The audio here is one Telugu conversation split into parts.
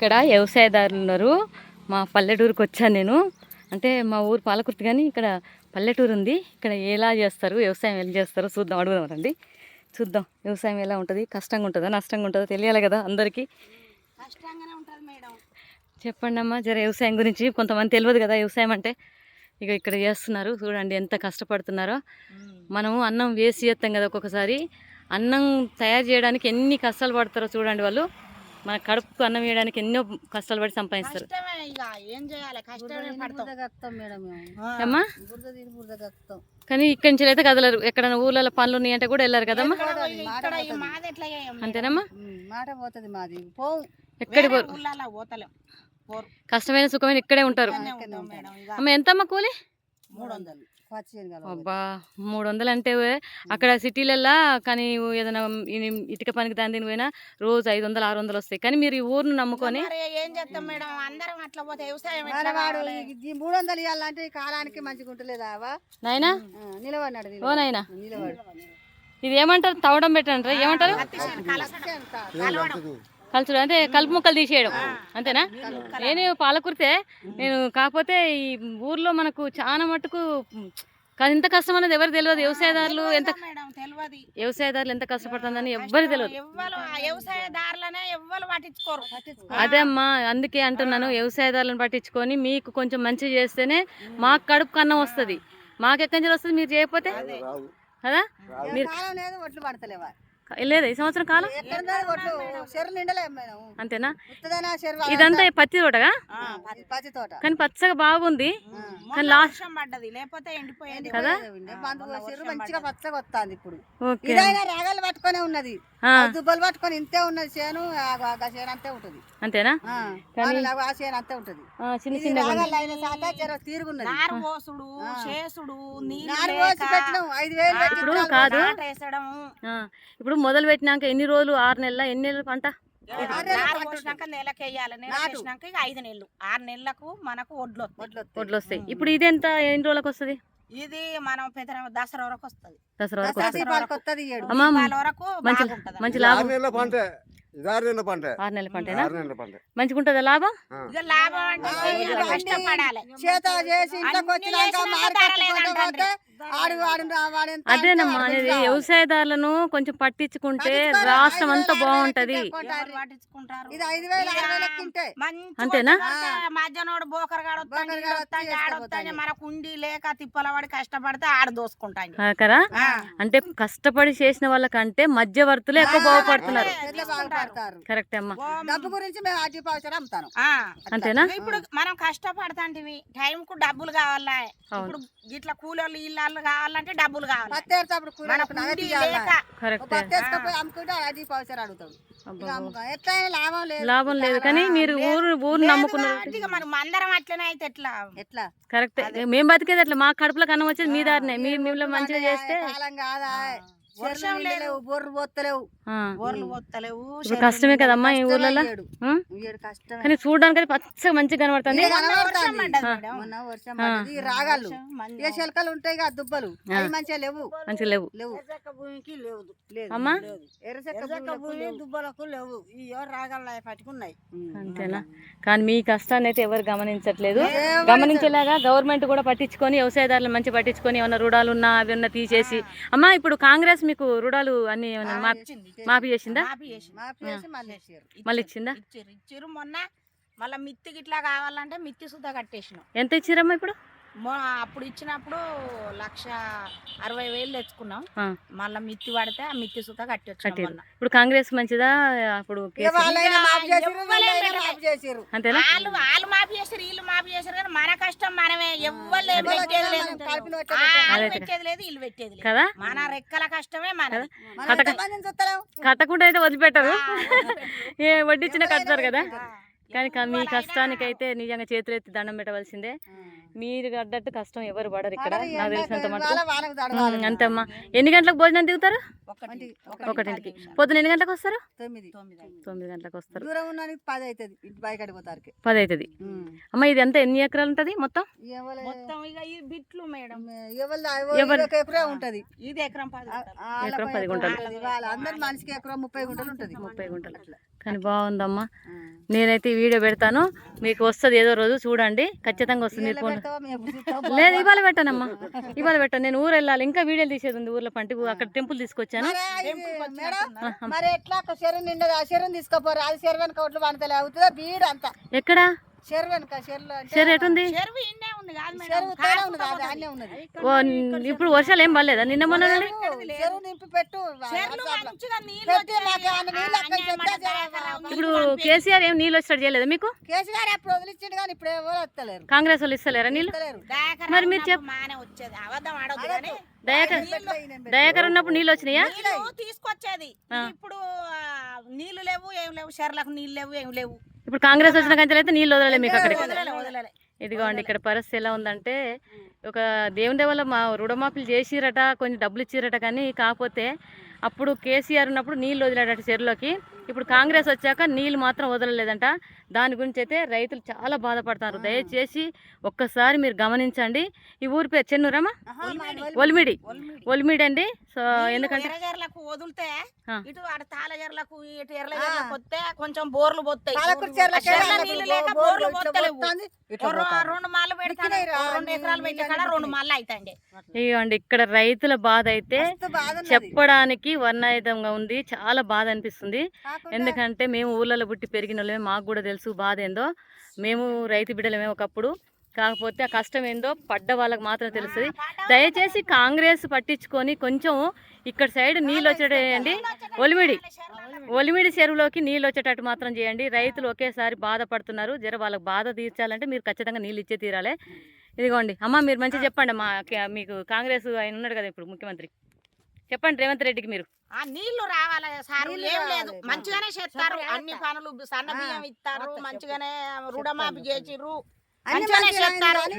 ఇక్కడ వ్యవసాయదారులు ఉన్నారు మా పల్లెటూరుకి వచ్చాను నేను. అంటే మా ఊరు పాలకుర్తి కానీ ఇక్కడ పల్లెటూరు ఉంది. ఇక్కడ ఎలా చేస్తారు వ్యవసాయం ఎలా చేస్తారో చూద్దాం. అడుగుదాం రండి. చూద్దాం వ్యవసాయం ఎలా ఉంటుంది కష్టంగా ఉంటుందా నష్టంగా ఉంటుందా తెలియాలి కదా అందరికీ. చెప్పండి అమ్మా జర వ్యవసాయం గురించి కొంతమంది తెలియదు కదా వ్యవసాయం అంటే. ఇక ఇక్కడ చేస్తున్నారు. చూడండి ఎంత కష్టపడుతున్నారో. మనము అన్నం వేసి చేస్తాం కదా ఒక్కొక్కసారి. అన్నం తయారు చేయడానికి ఎన్ని కష్టాలు పడతారో చూడండి వాళ్ళు. మన కడుపుకు అన్నం వేయడానికి ఎన్నో కష్టాలు పడి సంపాదిస్తారు. అమ్మా కానీ ఇక్కడి నుంచి అయితే కదలరు. ఎక్కడైనా ఊర్లలో పనులు ఉన్నాయంటే కూడా వెళ్ళారు కదమ్మా? అంతేనమ్మా? మాట పోతుంది మాది. ఎక్కడి కష్టమైన సుఖమైన ఇక్కడే ఉంటారు. అమ్మ ఎంతమ్మా కూలి? మూడు వందలు అబ్బా! మూడు వందలు అంటే అక్కడ సిటీలల్లో కానీ ఏదైనా ఇటుక పనికి దాని దీని పోయినా రోజు ఐదు వందలు ఆరు వందలు వస్తాయి కానీ మీరు ఈ ఊరును నమ్ముకొని ఏం చేస్తాం మేడం? అందరం అట్లా పోతే వ్యవసాయం మూడు వందలు ఇవ్వాలంటే ఈ కాలానికి మంచిగా ఉంటలేదా అవ్వ? నాయనా? నిలబడినాడు ఓ. నాయనా. నిలబడి. ఇది ఏమంటారు? తవ్వడం పెట్టంటారా ఏమంటారు కలుచుడు అంటే కలుపు ముక్కలు తీసేయడం. అంతేనా? నేను పాలకుర్తే నేను కాకపోతే ఈ ఊర్లో మనకు చాలా మటుకు ఇంత కష్టం అనేది ఎవరు తెలియదు. వ్యవసాయదారులు ఎంత వ్యవసాయదారులు ఎంత కష్టపడుతుందని ఎవ్వరు తెలియదు. ఎవ్వరు ఆ వ్యవసాయదారులనే ఎవ్వరు పట్టించుకోరు. అదే అమ్మా అందుకే అంటున్నాను. వ్యవసాయదారులను పట్టించుకొని మీకు కొంచెం మంచి చేస్తేనే మాకు కడుపు కన్నం వస్తుంది. మాకు ఎక్కడి నుంచి వస్తుంది? మీరు చేయకపోతే? కదా? కాలం లేదు ఈ సంవత్సరం కాలం? అంతేనా? ఇదంతా పత్తి తోటగా? కానీ పచ్చగా బాగుంది. మొన్న వర్షం పడ్డది లేకపోతే ఎండిపోయేది. కదా? మంచిగా పచ్చగా వస్తుంది ఇప్పుడు. ఇదైనా రాగాలు పట్టుకొనే ఉన్నది. దుబ్బలు పట్టుకొని ఇంతే ఉన్నది చేను చేను అంతే ఉంటది. అంతేనా? ఆ, కానీ- చేను అంతే ఉంటది. ఆ, చిన్న ఇది చిన్న రాగాలు అయిన సాత తీరుగున్నది. చేసుడు నారు ఐదు వేలు కాదు. ఇప్పుడు మొదలు పెట్టినాక ఎన్ని రోజులు? ఆరు నెలల? ఎన్ని నెలలు పంట? ఐదు నెలలు. ఆరు నెలలకు మనకు వడ్లు వస్తాయి. ఇప్పుడు ఇది ఎంత? ఎన్ని రోజులకు వస్తుంది? ఇది మనం పెద్ద దసరా వరకు వస్తుంది. దసరా వరకు మంచి లాభం. ఇది ఆరు నెలల పంట. ఆరు నెలల పంటేనా? ఆరు నెలల పంట. మంచిగా ఉంటుందా లాభం? ఆ. ఇక లాభం అంటే ఆ, చేయాలి, ఇవన్నీ కష్టపడాలి. చేత చేసి ఇంట్లోకి అన్ని వచ్చినాక చేసినాక మార్కెట్ ధర పోతే లేదంటారు. ఆడు వాడు వాడు ఎంత అదేనమ్మా అంటే అనేది వ్యవసాయదారులను కొంచెం పట్టించుకుంటే. రాష్ట్రం ఐదు అంతా వేలు, బాగుంటది ఆరు వేలు కొంటారు. ఎవరు పట్టించుకుంటారు? ఇది ఐదు వేలు ఆరు ఇక వేలకు తింటే మంచి అంతేనా? వస్తాడు, మనకు ఉండి లేక తిప్పల పడి కష్టపడితే ఆడ దోసుకుంటాను ఆ, కదా? ఆ. అంటే కష్టపడి చేసిన వాళ్ళకంటే మధ్యవర్తులు ఎక్కువ బాగుపడుతున్నారు. ఎట్లా బాగుపడతారు కరెక్ట్ అమ్మా. డబ్బు గురించి మేము అడ్డీ పౌచర్ అమ్ముతాను. ఆ. అంతేనా? ఇప్పుడు మనం కష్టపడతాంటివి. టైం కు డబ్బులు కావాలా? ఇప్పుడు ఇట్లా కూలోళ్ళు ఇల్లు కావాలంటే డబ్బులు కావాలి. పత్తి ఏడ్చేటప్పుడు కూలి మనకు వాళ్ళకి ఉండి నగదు ఇయ్యాలా? లేక. కరెక్ట్. పత్తి వేసుకపోయి అమ్ముకుంటే అడ్డీ పౌచర్ అడుగుతాడు. లాభం లేదు. లాభం లేదు. కానీ మీరు ఊరు ఊరు నమ్ముకున్నారు మనం అందరం అట్లనే అయితే ఎట్లా? ఎట్లా? కరెక్ట్. మేము బతికేది అట్లా. మా కడుపులో కన్నం వచ్చేది మీ దారినే. మీరు మిమ్మల్ని మంచిగా చేస్తే కాలం కాదా? వర్షం. లేవు బొర్రు పోత్తలేవు పోతలేవు ఇప్పుడు కష్టమే కదమ్మా ఈ ఊర్లలో. కానీ చూడడానికి అయితే పచ్చగా మంచిగా కనబడుతుంది. రాగాలు. ఉంటాయి కదా దుబ్బలు? మంచిగా లేవు. మంచిగా లేవు. లేవు. భూమికి లేవు. లేదు. అమ్మా? భూమి. దుబ్బలకు లేవు. ఈ రాగల పట్టుకున్నాయి. అంతేనా? కానీ మీ కష్టాన్ని అయితే ఎవరు గమనించట్లేదు. గమనించేలాగా గవర్నమెంట్ కూడా పట్టించుకొని వ్యవసాయదారులు మంచి పట్టించుకొని ఏమన్నా రుణాలు ఉన్నా అవి ఉన్నా తీసేసి. అమ్మా ఇప్పుడు కాంగ్రెస్ మీకు రుణాలు అన్ని ఏమన్నా మాఫీ చేసిందా? మళ్ళీ ఇచ్చిందా ఇచ్చిర్రు ఇచ్చిర్రు మొన్న. మళ్ళీ మిత్తి గిట్లా కావాలంటే మిత్తి సుద్ధా కట్టేసినాం. ఎంత ఇచ్చిరమ్మా ఇప్పుడు? మొ- అప్పుడు ఇచ్చినప్పుడు లక్ష అరవై వేలు తెచ్చుకున్నాం. మళ్ళీ మిత్తి పడితే ఆ మిత్తి కట్టిరు. మొన్న. ఇప్పుడు కాంగ్రెస్ మంచిదా? అప్పుడు అంతేనా? వాళ్ళు వాళ్ళు మాఫీ చేసారు వీళ్ళు మాఫీ చేసారు కానీ మన కష్టం మనమే. ఎవ్వరు పెట్టేది లేదు పెట్టేది లేదు వీళ్ళు పెట్టేది లేదు. కదా? మన రెక్కల కష్టమే మనది. మనం? కట్టకుండా అయితే వదిలిపెట్టరు. వడ్డిచ్చిన కడతారు కదా. కానీ మీ కష్టానికైతే నిజంగా చేతులు ఎత్తి దండం పెట్టవలసిందే. మీరు పడ్డట్టు కష్టం ఎవరు పడరు ఇక్కడ నాకు తెలిసినంత మటుకు. అంతేమ్మా. ఎన్ని గంటలకు భోజనం దిగుతారు? ఒకటి ఒకటింటికి. పొద్దున ఎన్ని గంటలకు వస్తారు? తొమ్మిది. గంటలకు వస్తారు. దూరం ఉన్నానికి పది అవుతుంది పది అవుతుంది అమ్మ ఇది ఎంత ఎన్ని ఎకరాలు ఉంటుంది మొత్తం? బిట్లు మేడం. ఉంటది. ఇది ఎకరం పది ఎకరం పది గుంటలు. ఉంటది. వాళ్ళ అందరి మనిషికి ఎకరం ముప్పై గుంటలు ఉంటది. ముప్పై గుంటలు. కానీ బాగుందమ్మా. నేనైతే ఈ వీడియో పెడతాను. మీకు వస్తుంది ఏదో రోజు చూడండి. ఖచ్చితంగా వస్తుంది లేదు ఇవాళ పెట్టానమ్మా. ఇవాళ పెట్టాను. నేను ఊరు వెళ్ళాలి. ఇంకా వీడియోలు తీసేది ఉంది ఊర్లో పంటి అక్కడ టెంపుల్ తీసుకొచ్చాను. ఎక్కడ? ఇప్పుడు వర్షాలు ఏం పడలేదా? నిన్న మొన్న నీళ్ళు నీళ్ళు. ఇప్పుడు కేసీఆర్ ఏం నీళ్ళు వచ్చాడు చేయలేదా మీకు? కాంగ్రెస్ వాళ్ళు ఇస్తలేరా నీళ్ళు? మరి మీరు దయాకర్. దయాకర్ ఉన్నప్పుడు నీళ్ళు వచ్చినాయా? నీళ్ళు తీసుకొచ్చేది. ఇప్పుడు ఆ, నీళ్ళు లేవు ఏం లేవు చెర్లకు నీళ్ళు లేవు ఏం లేవు. ఇప్పుడు కాంగ్రెస్ వచ్చిన కంచెలు అయితే నీళ్ళు వదలలే మీకు అక్కడికి. ఇదిగోండి ఇక్కడ పరిస్థితి ఎలా ఉందంటే ఒక దేవుని వల్ల మా రుణమాఫీలు చేసిరట కొంచెం డబ్బులు ఇచ్చిరట కానీ కాకపోతే అప్పుడు కేసీఆర్ ఉన్నప్పుడు నీళ్ళు వదిలాడట చెరువులోకి. ఇప్పుడు కాంగ్రెస్ వచ్చాక నీళ్ళు మాత్రం వదలలేదంట. దాని గురించి అయితే రైతులు చాలా బాధపడతారు. దయచేసి ఒక్కసారి మీరు గమనించండి. ఈ ఊరి పేరు చెన్నూరమ్మా ఒలిమిడి ఒలిమిడి. అండి. సో ఎందుకంటే ఎర్రజర్లకు వదిలితే ఆ. ఇటు అటు తాళజర్లకు ఇటు ఎర్రజర్లకు వస్తే కొంచెం బోర్లు పోతాయి. పాలకుర్తి చెర్లకి చెర్ల వెళ్ళాలి. నీళ్ళు ఇప్పుడు లేక బోర్లు బోర్లు ఇట్లా పోతలేవు. పోతాంది, ఇట్లా రో- పోతాంది. రెండు మాలు పెడతాను ఉరికినాయి రా, రెండు ఎకరాలు పెట్టే కాడ నీళ్ళు రెండు మాలు అవుతాయండి ఇదిగోండి ఇక్కడ రైతుల బాధ అయితే. చెప్పడానికి వర్ణాయుధంగా ఉంది. చాలా బాధ అనిపిస్తుంది. ఎందుకంటే మేము ఊళ్ళలో పుట్టి పెరిగిన వాళ్ళమే మాకు కూడా తెలుసు బాధ ఏందో మేము రైతు బిడ్డలమే ఒకప్పుడు. కాకపోతే ఆ కష్టం ఏందో పడ్డ వాళ్ళకి మాత్రం తెలుస్తుంది. దయచేసి కాంగ్రెస్ పట్టించుకొని కొంచెం ఇక్కడ సైడ్ నీళ్ళు వచ్చేటండి ఒలిమిడి. ఒలిమిడి. చెరువులోకి నీళ్ళు వచ్చేటట్టు మాత్రం చేయండి. రైతులు ఒకేసారి బాధపడుతున్నారు. జర వాళ్ళకి బాధ తీర్చాలంటే మీరు ఖచ్చితంగా నీళ్ళు ఇచ్చే తీరాలి. ఇదిగోండి. అమ్మ మీరు మంచిగా చెప్పండి. మా మీకు కాంగ్రెస్ ఆయన ఉన్నాడు కదా ఇప్పుడు ముఖ్యమంత్రి. చెప్పండి రేవంత్ రెడ్డికి మీరు. ఆ నీళ్ళు రావాలి సార్? ఏం. లేదు. మంచిగానే చేస్తారు. అన్ని పనులు సన్న బియ్యం ఇస్తారు మంచిగానే రుణమాఫీ చేసిర్రు. మంచిగానే చేస్తారు. కానీ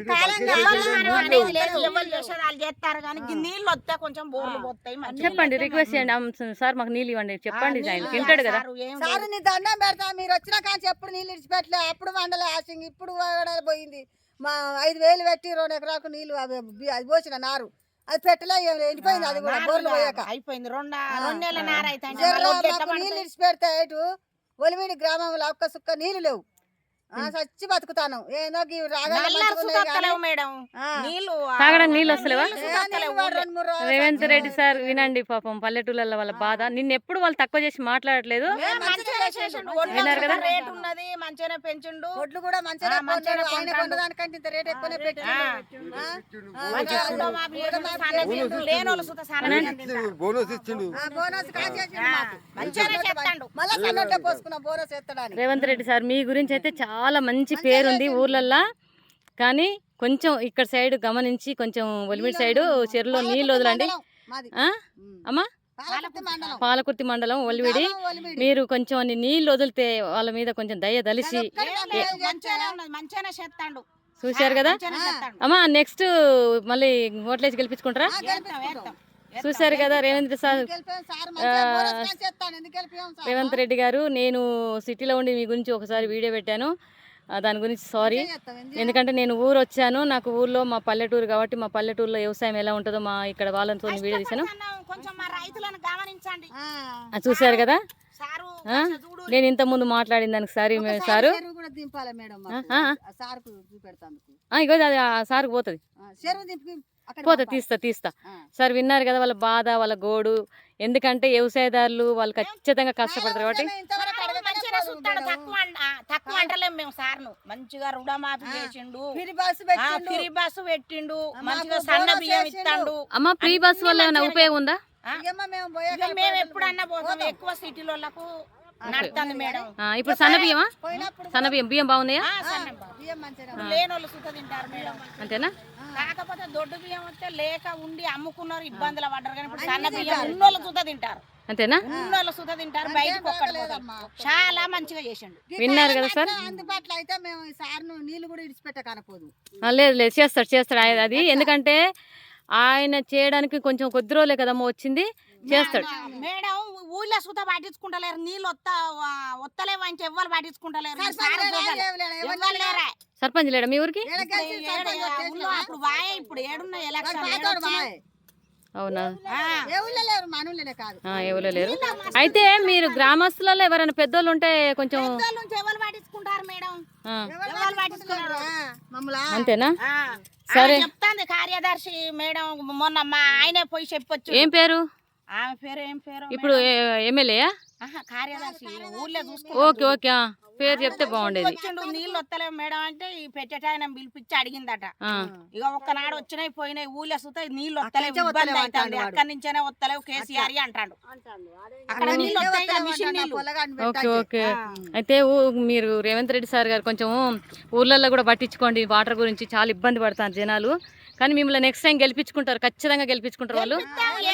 నీళ్ళు అనేది లేదు వస్తలేవు. ఎవరు చేసేది వాళ్ళు చేస్తారు కానీ ఈ నీళ్ళు వస్తే కొంచెం బోర్లు పోతాయి. చెప్పండి రిక్వెస్ట్ చేయండి. సార్ మాకు నీళ్ళు ఇవ్వండి. చెప్పండి ఆయన తింటాడు కదా. సారు. నీ దండం పెడతా. మీరు వచ్చిన కాంచి ఎప్పుడు నీళ్ళు ఇడిచిపెట్టలే. అప్పుడు వండలే ఆశంగి ఇప్పుడు పోయింది. మా ఐదు వేలు పెట్టి రెండు ఎకరాలకు నీళ్ళు అవి పోసిన నారు. అది పెట్టలే ఎండిపోయింది అది కూడా బోర్లు పోయాక. అయిపోయింది రెండు రెండు నెలల నార అయితే జర్ర మాకు నీళ్ళు ఇడిచిపెడితే ఇటు ఒలిమిడి గ్రామంలో ఒక్క సుక్క నీళ్ళు లేవు. ఆ, చచ్చి బతుకుతాను. ఏదో తాగడానికి నీళ్ళు వస్తలేవా? రేవంత్ రెడ్డి సార్ వినండి పాపం పల్లెటూళ్ళ వాళ్ళ బాధ. నిన్న ఎప్పుడు వాళ్ళు తక్కువ చేసి మాట్లాడట్లేదు? మంచిగా చేసిండు. విన్నారు కదా? రేట్ ఉన్నది మంచిగానే పెంచిండు. ఒడ్లు కూడా. బోనస్ ఇచ్చిండు. రేవంత్ రెడ్డి సార్ మీ గురించి అయితే చాలా మంచి పేరుంది ఊర్లల్లో. కానీ కొంచెం ఇక్కడ సైడ్ గమనించి కొంచెం ఒలిమిడి సైడ్ చెరువులో నీళ్ళు వదలండి. అమ్మా? పాలకుర్తి మండలం. ఒలివిడి. మీరు కొంచెం అన్ని నీళ్ళు వదిలితే వాళ్ళ మీద కొంచెం దయ దలిసి చూశారు కదా. అమ్మా నెక్స్ట్ మళ్ళీ ఓట్లేసి గెలిపించుకుంటారా? చూశారు కదా రేవంత్ సార్? రేవంత్ రెడ్డి గారు నేను సిటీలో ఉండి మీ గురించి ఒకసారి వీడియో పెట్టాను. దాని గురించి సారీ. ఎందుకంటే నేను ఊరు వచ్చాను. నాకు ఊర్లో మా పల్లెటూరు కాబట్టి మా పల్లెటూరులో వ్యవసాయం ఎలా ఉంటుందో మా ఇక్కడ వాళ్ళతో వీడియో తీశాను. చూశారు కదా? నేను ఇంత ముందు మాట్లాడిన దానికి సారీ సారు ఇగో అది సార్కి పోతుంది. పోతా. తీస్తా తీస్తా. సార్ విన్నారు కదా వాళ్ళ బాధ వాళ్ళ గోడు ఎందుకంటే వ్యవసాయదారులు వాళ్ళు ఖచ్చితంగా కష్టపడతారు కాబట్టి. తక్కువ మేము సార్ను మంచిగా రుణమాఫీ చేసిండు ఫ్రీ పెట్టిండు. మంచిగా సన్న బియ్యం. ఇస్తాడు అమ్మ ఫ్రీ బస్ వల్ల ఉపయోగం ఉందా మేము. ఎప్పుడన్నా పోతాం ఎక్కువ సిటీలకు ఇప్పుడు సన్న బియ్యమా? పోయినప్పుడు సన్న బియ్యం. బియ్యం బాగున్నాయా? ఆ, సన్న బియ్యం. బియ్యం మంచిగా లేనోళ్ళు సుత తింటారు మేడం. అంతేనా? కాకపోతే దొడ్డు బియ్యం వస్తే లేక ఉండి అమ్ముకున్నారు ఇబ్బందులు పడ్డారు. కానీ ఇప్పుడు సన్న బియ్యం ఉన్నోళ్ళు సుత తింటారు. అంతేనా? ఉన్నోళ్ళు సుత తింటారు బయటకు. చాలా మంచిగా చేసిండు. విన్నారు కదా సార్? అందుబాటులో అయితే మేము ఈ సార్ను నీళ్ళు కూడా ఇడిచిపెట్ట కనపోదు ఆ, లేదు లేదు. చేస్తాడు చేస్తాడు. ఆయన అది ఎందుకంటే ఆయన చేయడానికి కొంచెం కొద్ది రోజులే కదమ్మా వచ్చింది. చేస్తాడు. మేడం ఊళ్ళో సుత పట్టించుకుంటలేరు నీళ్ళు వత్త వత్తలేవు అంటే ఎవ్వరు పట్టించుకుంటలేరు ఈ సారు చూడాలి. ఎవ్వరు లేరా? సర్పంచ్ లేడా మీ ఊరికి? అప్పుడు వాయే ఇప్పుడు ఏడున్న ఎలక్షన్. అవునా? ఎవరో లేరు? అయితే మీరు గ్రామస్తులలో ఎవరైనా పెద్దోళ్ళు ఉంటే కొంచెం అంతేనా? సరే. చెప్తాంది కార్యదర్శి మేడం మొన్న మా ఆయనే పోయి చెప్పొచ్చు. ఏం పేరు? ఆమె పేరు ఏం పేరు ఇప్పుడు ఎమ్మెల్యేయా? ఆహా, కార్యదర్శి ఊళ్ళో చూసుకో ఓకే ఓకే పేరు చెప్తే బాగుండేది. వచ్చిండు నీళ్ళు వస్తలేవు మేడం అంటే ఈ పెట్టేటాయన పిలిపించి అడిగిందట. ఇక ఒక్కనాడు వచ్చినాయి పోయినాయి ఊళ్ళో సుతా నీళ్ళు వస్తలేవు ఇబ్బంది అవుతుంది అంటాడు అక్కడి నుంచేనే వస్తలేవు కేసీఆర్ అంటాడు. అక్కడ నీళ్ళు వస్తాయి కదా, మిషన్ నీళ్ళు. Okay okay. అయితే మీరు రేవంత్ రెడ్డి సార్ గారు కొంచెం ఊర్లలో కూడా పట్టించుకోండి వాటర్ గురించి చాలా ఇబ్బంది పడతారు జనాలు. కానీ మిమ్మల్ని నెక్స్ట్ టైం గెలిపించుకుంటారు ఖచ్చితంగా గెలిపించుకుంటారు వాళ్ళు.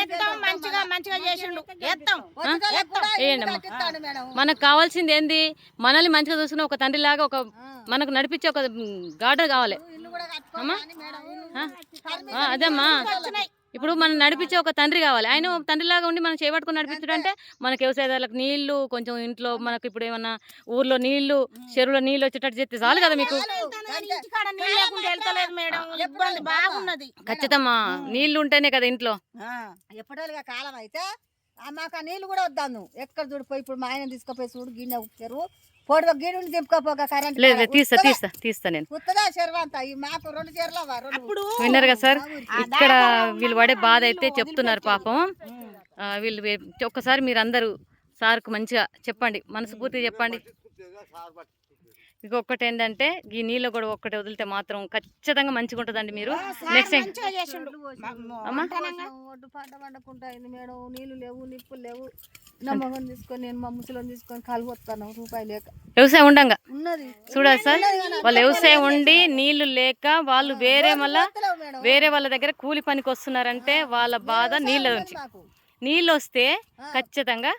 ఎత్తాం మంచిగా మంచిగా చేసిండు. అమ్మా. మనకు కావాల్సింది ఏంది? మనల్ని మంచిగా చూసుకుని ఒక తండ్రి లాగా ఒక మనకు నడిపించే ఒక గార్డెన్ కావాలి. అమ్మా. అదేమ్మా. ఇప్పుడు మనం నడిపించే ఒక తండ్రి కావాలి. ఆయన తండ్రిలాగా ఉండి మనం చేపట్టుకుని నడిపించడం అంటే మనకి వ్యవసాయదారులకు నీళ్ళు కొంచెం ఇంట్లో మనకు ఇప్పుడు ఏమన్నా ఊర్లో నీళ్ళు చెరువులో నీళ్ళు వచ్చేటట్టు చేస్తే చాలు కదా మీకు? ఇంటికాడ నీళ్ళు లేకుండా వెళ్తలేదు మేడం. ఇబ్బంది బాగున్నది. ఖచ్చితంగా నీళ్ళు ఉంటేనే కదా ఇంట్లో. ఎప్పటిగా కాలం అయితే మాకు ఆ నీళ్ళు కూడా వద్దాను ఎక్కడ చూడిపోయి ఇప్పుడు మా ఆయన తీసుకుపోయి చూడు గిన్నె చెరువు పొడి గిన్నె దింపుకోపోక కరెంట్ లేదు తీస్తా తీస్తా తీస్తా నేను. ఉత్తదా చెరువు అంతా? ఈ మాకు రెండు చెరువులు అవ్వ, రెండు అప్పుడు విన్నారు కదా సార్ ఇక్కడ వీళ్ళు పడే బాధ అయితే చెప్తున్నారు పాపం. ఆ, వీళ్ళు ఒక్కసారి మీరు అందరూ సార్కు మంచిగా చెప్పండి. మనస్ఫూర్తిగా చెప్పండి. ఇంకొకటి ఏంటంటే ఈ నీళ్ళు కూడా ఒక్కటి వదిలితే మాత్రం ఖచ్చితంగా మంచిగా ఉంటుందండి మీరు నెక్స్ట్ టైం ఒడ్డు పంట పండకుండా అయింది మేడం. నీళ్ళు లేవు నిప్పులు లేవు. నమ్మకం తీసుకొని నేను మా ముసలిని తీసుకొని కలుపు వస్తాను రూపాయి లేక. వ్యవసాయం ఉండంగా? ఉన్నది. చూడాలి సార్? వాళ్ళు వ్యవసాయం ఉండి నీళ్ళు లేక వాళ్ళు వేరే మళ్ళా వేరే వాళ్ళ దగ్గర కూలి పనికి వస్తున్నారంటే వాళ్ళ బాధ నీళ్ళ నుంచి. నీళ్ళు వస్తే ఖచ్చితంగా